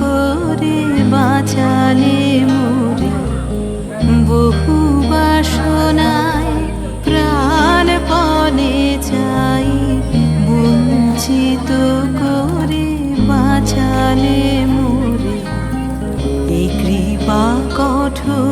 করে বাঁচালে মোরে। বহু বাসনায় প্রাণ পনে চাই, বঞ্চিত করে বাঁচালে মোরে। এই কৃপা কঠোর